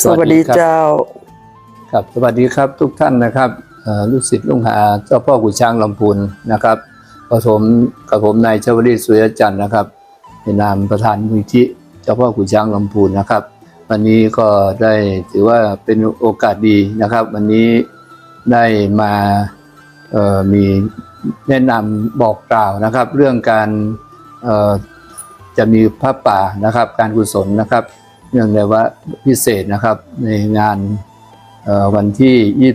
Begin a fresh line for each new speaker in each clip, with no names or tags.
สวัสดี
ครับ
เจ้า
ครับสวัสดีครับทุกท่านนะครับเอ่อลูกศิษย์ลุงหาเจ้าพ่อกุยช้างลำพูนนะครับผสมกับผมนายชวลิตสุริยจันทร์นะครับในนามประธานมูลที่เจ้าพ่อกุยช้างลำพูนนะครับ วันนี้ก็ได้ถือว่าเป็นโอกาสดีนะครับ วันนี้ได้มาเอ่อมีแนะนำบอกกล่าวนะครับ เรื่องการเอ่อจะมีพระป่านะครับ การกุศลนะครับ เนื่องในว่าพิเศษนะครับในงานวันที่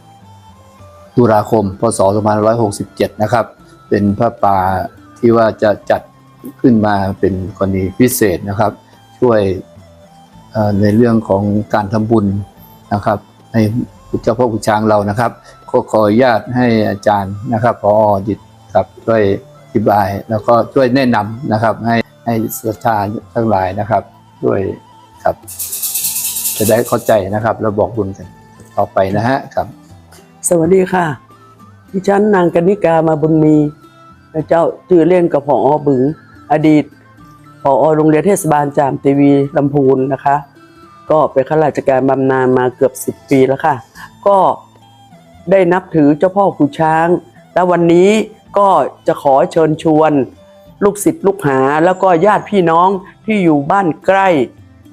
23 ตุลาคม พศ 2567 นะครับ เป็นพระป่าที่ว่าจะจัดขึ้นมาเป็นกรณีพิเศษนะครับ ช่วยในเรื่องของการทำบุญนะครับให้เจ้าพ่อขุนช้างเรานะครับก็ขออนุญาตให้อาจารย์นะครับพอดิตครับช่วยอธิบาย แล้วก็ช่วยแนะนำนะครับให้ให้ศรัทธาทั้งหลายนะครับ ด้วยครับ จะได้เข้าใจนะครับแล้วบอกบุญกันต่อไปนะฮะครับ
สวัสดีค่ะ ดิฉันนางกนิกามาบุญมีและเจ้าชื่อเล่นกับผอบึง อดีตผอโรงเรียนเทศบาลจามทีวีลำพูนนะคะ ก็เป็นข้าราชการบำนาญมาเกือบสิบปีแล้วค่ะ ก็ได้นับถือเจ้าพ่อขุนช้าง และวันนี้ก็จะขอเชิญชวน ลูกศิษย์ลูกหา แล้วก็ญาติพี่น้องที่อยู่บ้านใกล้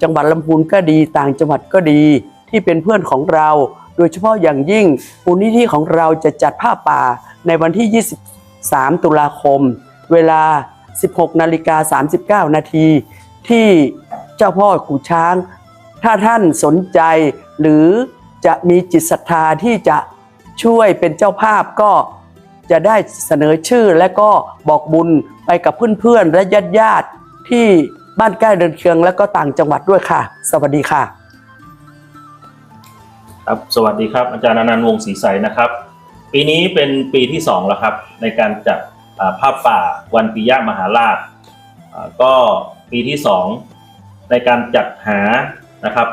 จังหวัดลำพูนก็ดีต่างจังหวัดก็ดี ที่เป็นเพื่อนของเรา โดยเฉพาะอย่างยิ่งมูลนิธิของเราจะจัดผ้าป่าในวันที่ 23 ตุลาคม เวลา 16นาฬิกา39 นาทีที่เจ้าพ่อกูช้าง ถ้าท่านสนใจหรือจะมีจิตศรัทธาที่จะช่วยเป็นเจ้าภาพก็ จะได้เสนอชื่อและก็บอกบุญไปกับเพื่อนๆและญาติๆที่บ้านใกล้เดินเคียงและก็ต่างจังหวัดด้วยค่ะ สวัสดีค่ะ
ครับสวัสดีครับ อาจารย์อนันต์วงศ์ศรีใสนะครับ ปีนี้เป็นปีที่สองแล้วครับ ในการจัดภาพป่าวันปิยมหาราชก็ปีที่สองในการจัดหานะครับ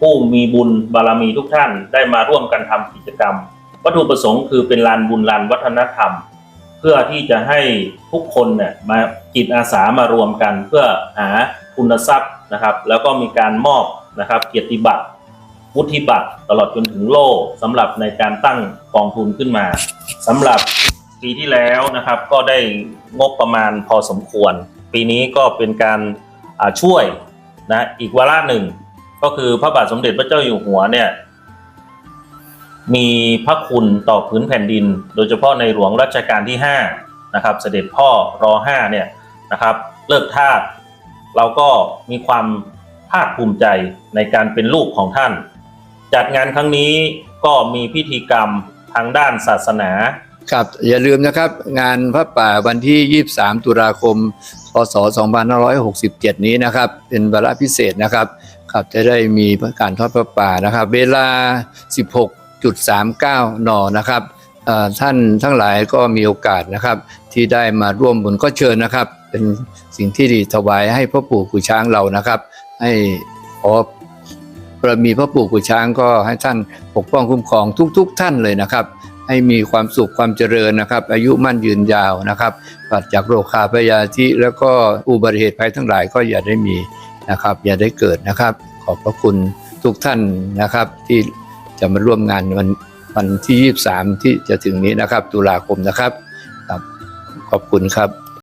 ผู้มีบุญบารมีทุกท่านได้มาร่วมกันทำกิจกรรม วัตถุประสงค์คือเป็นลานบุญลานวัฒนธรรม เพื่อที่จะให้ทุกคนเนี่ยมาจิตอาสามารวมกัน เพื่อหาทุนทรัพย์นะครับ แล้วก็มีการมอบนะครับเกียรติบัตรวุฒิบัตรตลอดจนถึงโล่สำหรับในการตั้งกองทุนขึ้นมาสำหรับปีที่แล้วนะครับก็ได้งบประมาณพอสมควร ปีนี้ก็เป็นการอ่าช่วยนะอีกวาระหนึ่ง ก็คือพระบาทสมเด็จพระเจ้าอยู่หัวเนี่ย มีพระคุณต่อพื้นแผ่นดิน โดยเฉพาะในหลวงรัชกาลที่5นะครับเสด็จพ่อรอ5เนี่ยนะครับเลิกทาสเราก็มีความภาคภูมิใจในการเป็นลูกของท่าน จัดงานครั้งนี้ก็มีพิธีกรรมทางด้านศาสนา
ครับอย่าลืมนะครับงานพระป่าวันที่ 23 ตุลาคม พศ 2567 นี้นะครับ เป็นวาระพิเศษนะครับครับจะได้มีการทอดพระป่านะครับ เวลา 16.39นนะครับท่านทั้งหลายก็มีโอกาสนะครับ ที่ได้มาร่วมบุญก็เชิญนะครับ เป็นสิ่งที่ดีถวายให้พ่อปู่กุช้างเรานะครับ ให้ขอบารมีพระปู่กุช้างก็ให้ท่านปกป้องคุ้มครองทุกๆท่านเลยนะครับ ให้มีความสุขความเจริญนะครับ อายุมั่นยืนยาวนะครับปราศจากโรคขาพยาธิแล้วก็อุบัติเหตุภัยทั้งหลายก็อย่าได้มีนะครับ อย่าได้เกิดนะครับ ขอบพระคุณทุกท่านนะครับที่ จะมาร่วมงานวันวันที่ 23 ที่จะถึงนี้นะครับ ตุลาคมนะครับครับขอบคุณครับ